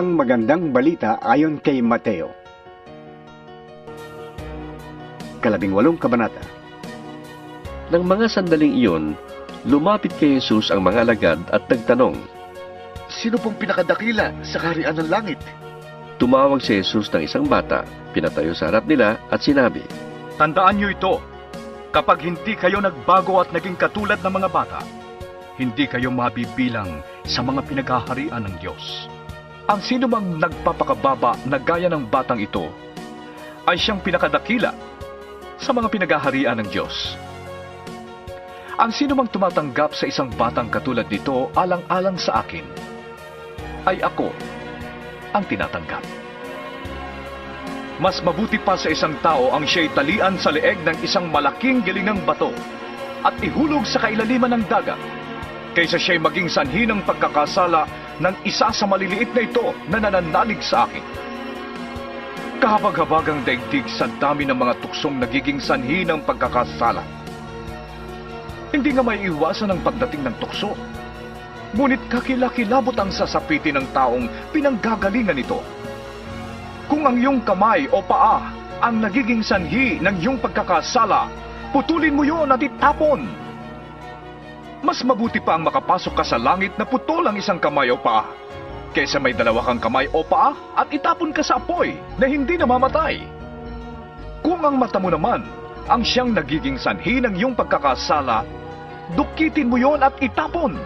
ang magandang balita ayon kay Mateo. Kalabing walong kabanata. Nang mga sandaling iyon, lumapit kay Jesus ang mga alagad at nagtanong. Sino pong pinakadakila sa kaharian ng langit? Tumawag si Jesus ng isang bata, pinatayo sa harap nila at sinabi, Tandaan niyo ito, kapag hindi kayo nagbago at naging katulad ng mga bata, hindi kayo mabibilang sa mga pinaghaharian ng Diyos. Ang sino mang nagpapakababa na gaya ng batang ito, ay siyang pinakadakila sa mga pinaghaharian ng Diyos. Ang sino mang tumatanggap sa isang batang katulad nito alang-alang sa akin, ay ako ang tinatanggap. Mas mabuti pa sa isang tao ang siya'y talian sa leeg ng isang malaking gilingang bato at ihulog sa kailaliman ng dagat kaysa siya'y maging sanhi ng pagkakasala ng isa sa maliliit na ito na nananalig sa akin. Kahabag-habagang daigdig sa dami ng mga tuksong nagiging sanhi ng pagkakasala. Hindi nga may iwasan ang pagdating ng tukso. Ngunit kakilakilabot ang sasapitin ng taong pinanggagalingan nito. Kung ang iyong kamay o paa ang nagiging sanhi ng iyong pagkakasala, putulin mo yon at itapon. Mas mabuti pa ang makapasok ka sa langit na putol ang isang kamay o paa, kaysa may dalawa kang kamay o paa at itapon ka sa apoy na hindi namamatay. Kung ang mata mo naman ang siyang nagiging sanhi ng iyong pagkakasala, dukitin mo yon at itapon.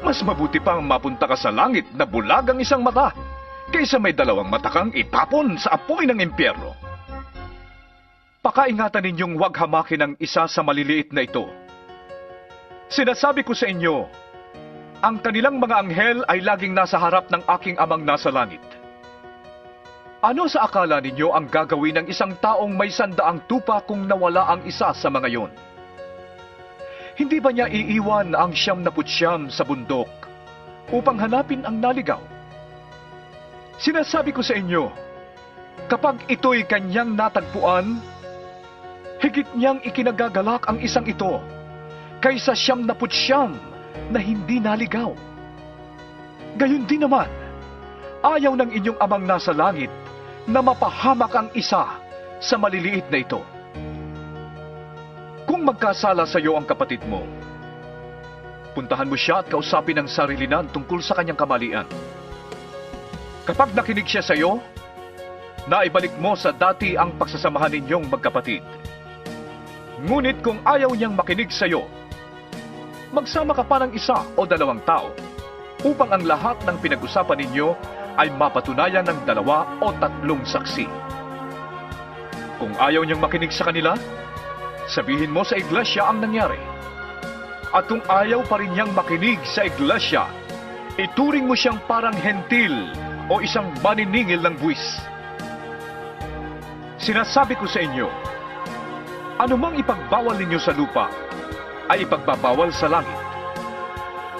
Mas mabuti pang mapunta ka sa langit na bulag ang isang mata kaysa may dalawang mata kang itapon sa apoy ng impyerno. Pakaingatan ninyong huwag hamakin ang isa sa maliliit na ito. Sinasabi ko sa inyo, ang kanilang mga anghel ay laging nasa harap ng aking amang nasa langit. Ano sa akala ninyo ang gagawin ng isang taong may sandaang tupa kung nawala ang isa sa mga yon? Hindi ba niya iiwan ang siyam na putsyam sa bundok upang hanapin ang naligaw? Sinasabi ko sa inyo, kapag ito'y kanyang natagpuan, higit niyang ikinagagalak ang isang ito kaysa siyam na putsyam na hindi naligaw. Gayon din naman, ayaw ng inyong amang nasa langit na mapahamak ang isa sa maliliit na ito. Kung magkasala sa iyo ang kapatid mo, puntahan mo siya at kausapin ang sarilinan tungkol sa kanyang kamalian. Kapag nakinig siya sa iyo, naibalik mo sa dati ang pagsasamahan ninyong magkapatid. Ngunit kung ayaw niyang makinig sa iyo, magsama ka pa ng isa o dalawang tao upang ang lahat ng pinag-usapan ninyo ay mapatunayan ng dalawa o tatlong saksi. Kung ayaw niyang makinig sa kanila, sabihin mo sa iglesia ang nangyari. At kung ayaw pa rin niyang makinig sa iglesia, ituring mo siyang parang hentil o isang maniningil ng buwis. Sinasabi ko sa inyo, anumang ipagbawal ninyo sa lupa, ay ipagbabawal sa langit.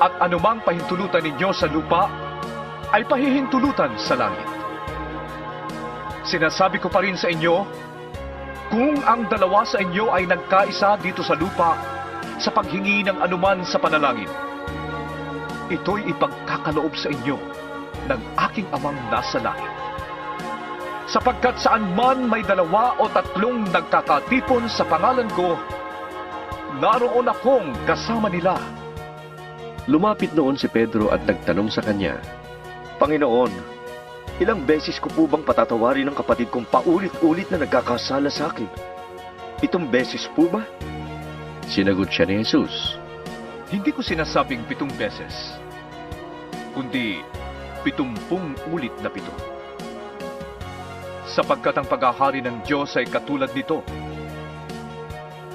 At anumang pahintulutan ninyo sa lupa, ay pahihintulutan sa langit. Sinasabi ko pa rin sa inyo, kung ang dalawa sa inyo ay nagkaisa dito sa lupa sa paghingi ng anuman sa panalangin, ito'y ipagkakaloob sa inyo ng aking amang nasa langit. Sapagkat saan man may dalawa o tatlong nagkakatipon sa pangalan ko, naroon akong kasama nila. Lumapit noon si Pedro at nagtanong sa kanya, Panginoon, ilang beses ko po bang patatawarin ng kapatid kong paulit-ulit na nagkakasala sa akin? Itong beses po ba? Sinagot siya ni Jesus, Hindi ko sinasabing pitong beses, kundi pitumpung ulit na pito. Sapagkat ang paghahari ng Diyos ay katulad nito.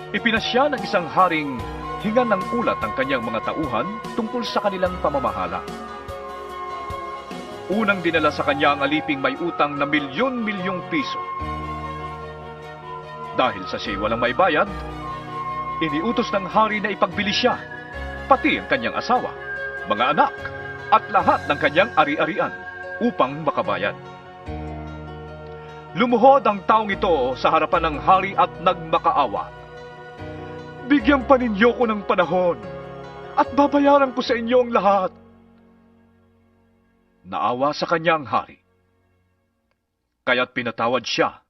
Ipinasya ng isang haring hingan ng ulat ang kanyang mga tauhan tungkol sa kanilang pamamahala. Unang dinala sa kanya ang aliping may utang na milyon-milyong piso. Dahil sa siya'y walang may bayad, iniutos ng hari na ipagbili siya, pati ang kanyang asawa, mga anak, at lahat ng kanyang ari-arian upang makabayad. Lumuhod ang taong ito sa harapan ng hari at nagmakaawa. Bigyan pa ninyo ko ng panahon at babayaran ko sa inyo ang lahat. naawa sa kanya ang hari. Kaya't pinatawad siya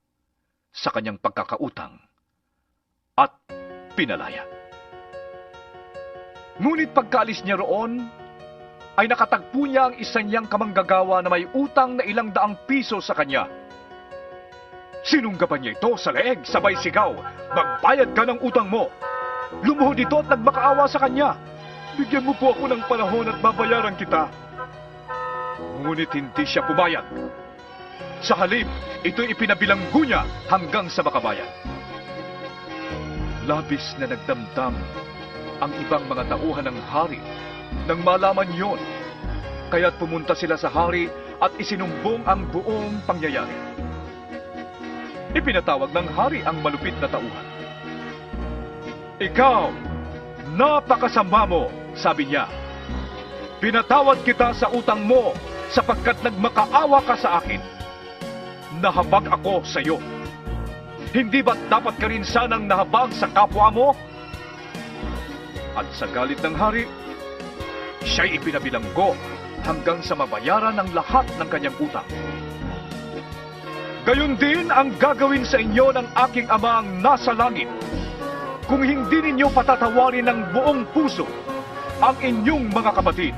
sa kanyang pagkakautang at pinalaya. Ngunit pagkaalis niya roon, ay nakatagpo niya ang isa niyang kamanggagawa na may utang na ilang daang piso sa kanya. Sinunggaban niya ito sa leeg, sabay sigaw, Magbayad ka ng utang mo! Lumuhod ito at nagmakaawa sa kanya. Bigyan mo po ako ng panahon at babayaran kita. Ngunit hindi siya pumayag. Sa halip, ito'y ipinabilanggo niya hanggang sa makabayan. Labis na nagdamdam ang ibang mga tauhan ng hari nang malaman yon. Kaya't pumunta sila sa hari at isinumbong ang buong pangyayari. Ipinatawag ng hari ang malupit na tauhan. Ikaw, napakasama mo, sabi niya. Pinatawad kita sa utang mo sapagkat nagmakaawa ka sa akin. Nahabag ako sa iyo. Hindi ba dapat ka rin sanang nahabag sa kapwa mo? At sa galit ng hari, siya'y ipinabilanggo hanggang sa mabayaran ang lahat ng kanyang utang. Gayon din ang gagawin sa inyo ng aking amang nasa langit kung hindi ninyo patatawarin ng buong puso ang inyong mga kapatid